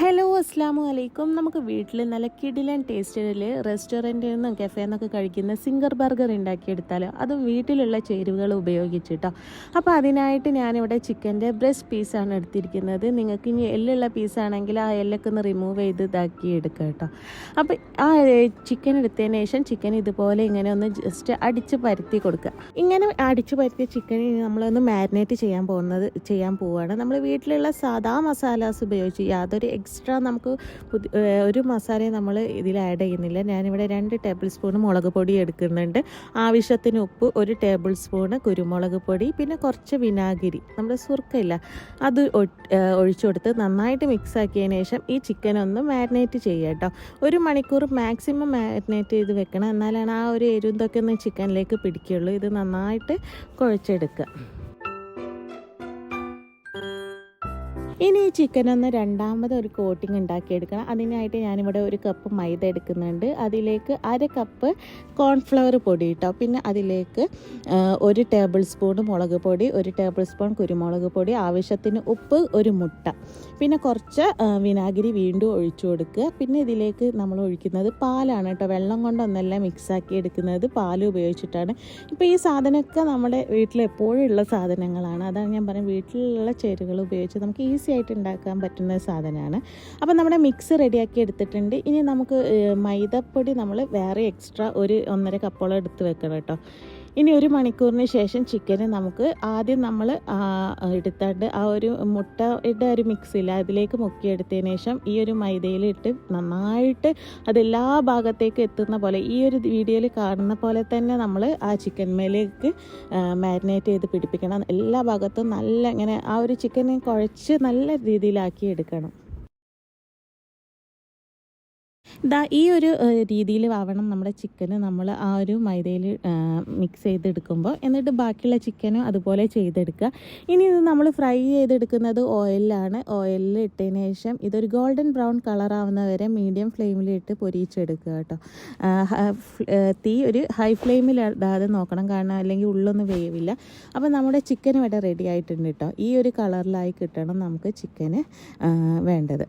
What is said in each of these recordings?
Hello അസ്സാമു അലൈക്കും. നമുക്ക് വീട്ടിൽ നല്ല കിടിലൻ ടേസ്റ്റിൽ റെസ്റ്റോറന്റിൽ നിന്നും കഫേ നിന്നൊക്കെ കഴിക്കുന്ന സിംഗർ ബർഗർ ഉണ്ടാക്കിയെടുത്താൽ അത് വീട്ടിലുള്ള ചേരുവകൾ ഉപയോഗിച്ചിട്ടോ. അപ്പോൾ അതിനായിട്ട് ഞാനിവിടെ ചിക്കന്റെ ബ്രസ്റ്റ് പീസാണ് എടുത്തിരിക്കുന്നത്. നിങ്ങൾക്ക് ഇനി എല്ലുള്ള പീസാണെങ്കിൽ ആ എല്ലൊക്കെ ഒന്ന് റിമൂവ് ചെയ്ത് ഇതാക്കി എടുക്കുക കേട്ടോ അപ്പോൾ ആ ചിക്കൻ എടുത്തതിന് ശേഷം ചിക്കൻ ഇതുപോലെ ഇങ്ങനെ ഒന്ന് ജസ്റ്റ് അടിച്ച് പരത്തി കൊടുക്കുക. ഇങ്ങനെ അടിച്ച് പരത്തിയ ചിക്കൻ നമ്മളൊന്ന് മാരിനേറ്റ് ചെയ്യാൻ പോകുന്നത് ചെയ്യാൻ പോവുകയാണ്. നമ്മൾ വീട്ടിലുള്ള സാധാ മസാലാസ് ഉപയോഗിച്ച് യാതൊരു എക്സ്ട്രാ നമുക്ക് ഒരു മസാലയും നമ്മൾ ഇതിൽ ആഡ് ചെയ്യുന്നില്ല. ഞാനിവിടെ രണ്ട് ടേബിൾ സ്പൂൺ മുളക് പൊടി എടുക്കുന്നുണ്ട്. ആവശ്യത്തിന് ഉപ്പ് ഒരു ടേബിൾ സ്പൂണ് കുരുമുളക് പൊടി പിന്നെ കുറച്ച് വിനാഗിരി. നമ്മുടെ സുർക്കയില്ല. അത് ഒഴിച്ചു കൊടുത്ത് നന്നായിട്ട് മിക്സ് ആക്കിയതിന് ശേഷം ഈ ചിക്കൻ ഒന്ന് മാരിനേറ്റ് ചെയ്യുക കേട്ടോ ഒരു മണിക്കൂർ മാക്സിമം മാരിനേറ്റ് ചെയ്ത് വെക്കണം. എന്നാലാണ് ആ ഒരു എരുന്തൊക്കെ ഒന്ന് ചിക്കനിലേക്ക് പിടിക്കുകയുള്ളൂ ഇത് നന്നായിട്ട് കുഴച്ചെടുക്കുക. ഇനി ഈ ചിക്കൻ ഒന്ന് രണ്ടാമത് ഒരു കോട്ടിംഗ് ഉണ്ടാക്കിയെടുക്കണം. അതിനായിട്ട് ഞാനിവിടെ ഒരു കപ്പ് മൈദ എടുക്കുന്നുണ്ട്. അതിലേക്ക് അര കപ്പ് കോൺഫ്ലവർ പൊടി ഇട്ടോ. പിന്നെ അതിലേക്ക് ഒരു ടേബിൾ സ്പൂൺ മുളക് പൊടി ഒരു ടേബിൾ സ്പൂൺ കുരുമുളക് പൊടി ആവശ്യത്തിന് ഉപ്പ് ഒരു മുട്ട. പിന്നെ കുറച്ച് വിനാഗിരി വീണ്ടും ഒഴിച്ചു കൊടുക്കുക. പിന്നെ ഇതിലേക്ക് നമ്മൾ ഒഴിക്കുന്നത് പാലാണ് കേട്ടോ. വെള്ളം കൊണ്ടൊന്നല്ല മിക്സാക്കി എടുക്കുന്നത്. പാൽ ഉപയോഗിച്ചിട്ടാണ്. ഇപ്പോൾ ഈ സാധനമൊക്കെ നമ്മുടെ വീട്ടിൽ എപ്പോഴും ഉള്ള സാധനങ്ങളാണ്. അതാണ് ഞാൻ പറഞ്ഞത് വീട്ടിലുള്ള ചേരുവകൾ ഉപയോഗിച്ച് നമുക്ക് ഈസി ആയിട്ട് ഉണ്ടാക്കാൻ പറ്റുന്ന സാധനമാണ്. അപ്പോൾ നമ്മുടെ മിക്സ് റെഡിയാക്കി എടുത്തിട്ടുണ്ട്. ഇനി നമുക്ക് മൈദപ്പൊടി നമ്മൾ വേറെ എക്സ്ട്രാ ഒരു ഒന്നര കപ്പോളം എടുത്ത് വെക്കണം കേട്ടോ. ഇനി ഒരു മണിക്കൂറിന് ശേഷം ചിക്കന് നമുക്ക് ആദ്യം നമ്മൾ എടുത്താണ്ട് ആ ഒരു മുട്ടയുടെ ഒരു മിക്സിൽ അതിലേക്ക് മുക്കിയെടുത്തതിന് ശേഷം ഈ ഒരു മൈദയിലിട്ട് നന്നായിട്ട് അതെല്ലാ ഭാഗത്തേക്ക് എത്തുന്ന പോലെ ഈ ഒരു വീഡിയോയിൽ കാണുന്ന പോലെ തന്നെ നമ്മൾ ആ ചിക്കൻ മേലേക്ക് മാരിനേറ്റ് ചെയ്ത് പിടിപ്പിക്കണം. എല്ലാ ഭാഗത്തും നല്ല ഇങ്ങനെ ആ ഒരു ചിക്കനെ കുഴച്ച് നല്ല രീതിയിലാക്കി എടുക്കണം. ദാ ഈ ഒരു രീതിയിൽ ആവണം നമ്മുടെ ചിക്കന് നമ്മൾ ആ ഒരു മൈദയിൽ മിക്സ് ചെയ്തെടുക്കുമ്പോൾ എന്നിട്ട് ബാക്കിയുള്ള ചിക്കനും അതുപോലെ ചെയ്തെടുക്കുക. ഇനി ഇത് നമ്മൾ ഫ്രൈ ചെയ്തെടുക്കുന്നത് ഓയിലാണ് ഓയിലിൽ ഇട്ടതിന് ശേഷം ഇതൊരു ഗോൾഡൻ ബ്രൗൺ കളർ ആവുന്ന വരെ മീഡിയം ഫ്ലെയിമിലിട്ട് പൊരിച്ചെടുക്കുക കേട്ടോ. തീ ഒരു ഹൈ ഫ്ലെയിമിൽ ഇടാതെ നോക്കണം. കാരണം അല്ലെങ്കിൽ ഉള്ളൊന്നും വേവില്ല. അപ്പോൾ നമ്മുടെ ചിക്കൻ ഇവിടെ റെഡി ആയിട്ടുണ്ട് കേട്ടോ. ഈ ഒരു കളറിലായി കിട്ടണം നമുക്ക് ചിക്കന് വേണ്ടത്.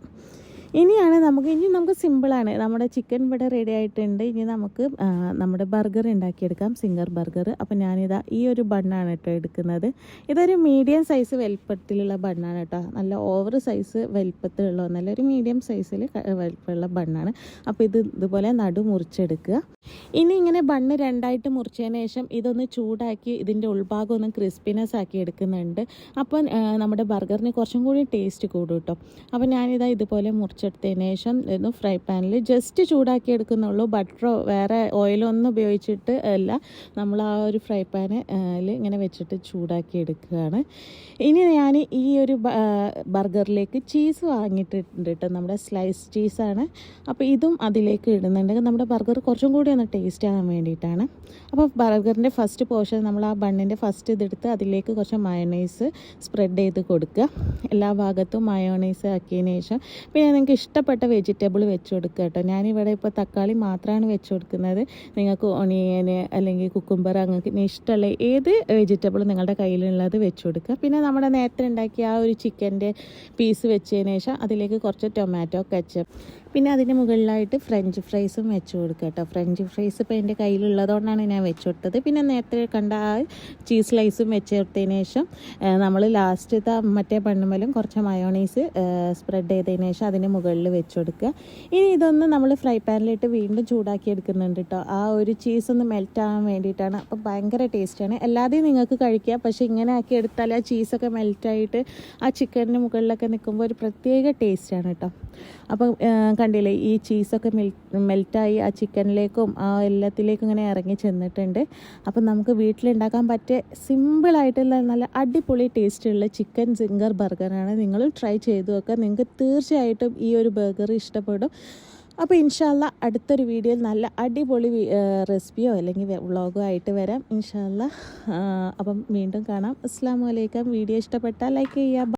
ഇനിയാണ് നമുക്ക് ഇനി നമുക്ക് സിമ്പിളാണ് നമ്മുടെ ചിക്കൻ ഇവിടെ റെഡി ആയിട്ടുണ്ട്. ഇനി നമുക്ക് നമ്മുടെ ബർഗർ ഉണ്ടാക്കിയെടുക്കാം സിംഗർ ബർഗർ അപ്പോൾ ഞാനിതാ ഈ ഒരു ബണ്ണാണ് കേട്ടോ എടുക്കുന്നത്. ഇതൊരു മീഡിയം സൈസ് വലിപ്പത്തിലുള്ള ബണ്ണാണ് കേട്ടോ. നല്ല ഓവർ സൈസ് വലിപ്പത്തിലുള്ള ഒന്നല്ല ഒരു മീഡിയം സൈസിൽ വലിപ്പമുള്ള ബണ്ണാണ് അപ്പോൾ ഇത് ഇതുപോലെ നടു മുറിച്ചെടുക്കുക. ഇനി ഇങ്ങനെ ബണ്ണ് രണ്ടായിട്ട് മുറിച്ചതിന് ശേഷം ഇതൊന്ന് ചൂടാക്കി ഇതിന്റെ ഉൾഭാഗം ഒന്ന് ക്രിസ്പിനെസ് ആക്കി എടുക്കുന്നുണ്ട്. അപ്പം നമ്മുടെ ബർഗറിന് കുറച്ചും കൂടി ടേസ്റ്റ് കൂടും കേട്ടോ. അപ്പോൾ ഞാനിതാ ഇതുപോലെ മുറിച്ചെടുത്തതിന് ശേഷം ഒന്ന് ഫ്രൈ പാനിൽ ജസ്റ്റ് ചൂടാക്കി എടുക്കുന്നുള്ളൂ. ബട്ടറോ വേറെ ഓയിലോ ഒന്നും ഉപയോഗിച്ചിട്ട് അല്ല. നമ്മൾ ആ ഒരു ഫ്രൈ പാന് ഇങ്ങനെ വെച്ചിട്ട് ചൂടാക്കി എടുക്കുകയാണ്. ഇനി ഞാൻ ഈ ഒരു ബർഗറിലേക്ക് ചീസ് വാങ്ങിയിട്ടുണ്ട് കേട്ടോ നമ്മുടെ സ്ലൈസ് ചീസാണ് അപ്പോൾ ഇതും അതിലേക്ക് ഇടുന്നുണ്ട്. നമ്മുടെ ബർഗർ കുറച്ചും കൂടി ഒന്ന് ടേസ്റ്റ് ആകാൻ വേണ്ടിയിട്ടാണ്. അപ്പോൾ ബർഗറിന്റെ ഫസ്റ്റ് പോർഷൻ നമ്മൾ ആ ബണ്ണിന്റെ ഫസ്റ്റ് ഇതെടുത്ത് അതിലേക്ക് കുറച്ച് മയോണൈസ് സ്പ്രെഡ് ചെയ്ത് കൊടുക്കുക. എല്ലാ ഭാഗത്തും മയോണൈസ് ആക്കിയതിന് ശേഷം. പിന്നെ നിങ്ങൾക്ക് ഇഷ്ടപ്പെട്ട വെജിറ്റബിൾ വെച്ച് കൊടുക്കുക കേട്ടോ. ഞാനിവിടെ ഇപ്പോൾ തക്കാളി മാത്രമാണ് വെച്ച് കൊടുക്കുന്നത്. നിങ്ങൾക്ക് ഒണിയന് അല്ലെങ്കിൽ കുക്കുംബർ അങ്ങനെ ഇഷ്ടമുള്ള ഏത് വെജിറ്റബിൾ നിങ്ങളുടെ കയ്യിലുള്ളത് വെച്ച് കൊടുക്കുക. പിന്നെ നമ്മുടെ നേരത്തെ ഉണ്ടാക്കിയ ആ ഒരു ചിക്കന്റെ പീസ് വെച്ചതിന് ശേഷം അതിലേക്ക് കുറച്ച് ടൊമാറ്റോ കച്ചപ്പ് പിന്നെ അതിന് മുകളിലായിട്ട് ഫ്രഞ്ച് ഫ്രൈസും വെച്ച് കൊടുക്കുക കേട്ടോ. ഫ്രഞ്ച് ഫ്രൈസ് ഇപ്പോൾ എന്റെ കയ്യിലുള്ളതുകൊണ്ടാണ് ഞാൻ വെച്ച് കൊടുത്തത്. പിന്നെ നേരത്തെ കണ്ട ആ ചീസ് സ്ലൈസും വെച്ച് കൊടുത്തതിന് ശേഷം നമ്മൾ ലാസ്റ്റ് മറ്റേ പണ്ണുമലും കുറച്ച് മയോണൈസ് സ്പ്രെഡ് ചെയ്തതിന് ശേഷം അതിന് മുകളിൽ വെച്ച് കൊടുക്കുക. ഇനി ഇതൊന്ന് നമ്മൾ ഫ്രൈ പാനിലിട്ട് വീണ്ടും ചൂടാക്കി എടുക്കുന്നുണ്ട് കേട്ടോ. ആ ഒരു ചീസ് ഒന്ന് മെൽറ്റ് ആവാൻ വേണ്ടിയിട്ടാണ്. അപ്പോൾ ഭയങ്കര ടേസ്റ്റാണ് എല്ലാതെയും നിങ്ങൾക്ക് കഴിക്കുക പക്ഷേ ഇങ്ങനെ ആക്കി എടുത്താൽ ആ ചീസൊക്കെ മെൽറ്റായിട്ട് ആ ചിക്കനിന് മുകളിലൊക്കെ നിൽക്കുമ്പോൾ ഒരു പ്രത്യേക ടേസ്റ്റാണ് കേട്ടോ. അപ്പം കണ്ടില്ലേ ഈ ചീസൊക്കെ മെൽ മെൽറ്റായി ആ ചിക്കനിലേക്കും ആ എല്ലാത്തിലേക്കും ഇങ്ങനെ ഇറങ്ങി ചെന്നിട്ടുണ്ട്. അപ്പം നമുക്ക് വീട്ടിലുണ്ടാക്കാൻ പറ്റിയ സിമ്പിളായിട്ടുള്ള നല്ല അടിപൊളി ടേസ്റ്റുള്ള ചിക്കൻ സിംഗർ ബർഗറാണ് നിങ്ങളും ട്രൈ ചെയ്തു നോക്കുക നിങ്ങൾക്ക് തീർച്ചയായിട്ടും ഈ ഒരു ബർഗർ ഇഷ്ടപ്പെടും. അപ്പോൾ ഇൻഷാല്ല അടുത്തൊരു വീഡിയോയിൽ നല്ല അടിപൊളി റെസിപ്പിയോ അല്ലെങ്കിൽ വ്ളോഗോ ആയിട്ട് വരാം. ഇൻഷാല്ല അപ്പം വീണ്ടും കാണാം. അസ്സാം വലൈക്കും വീഡിയോ ഇഷ്ടപ്പെട്ടാൽ ലൈക്ക് ചെയ്യുക.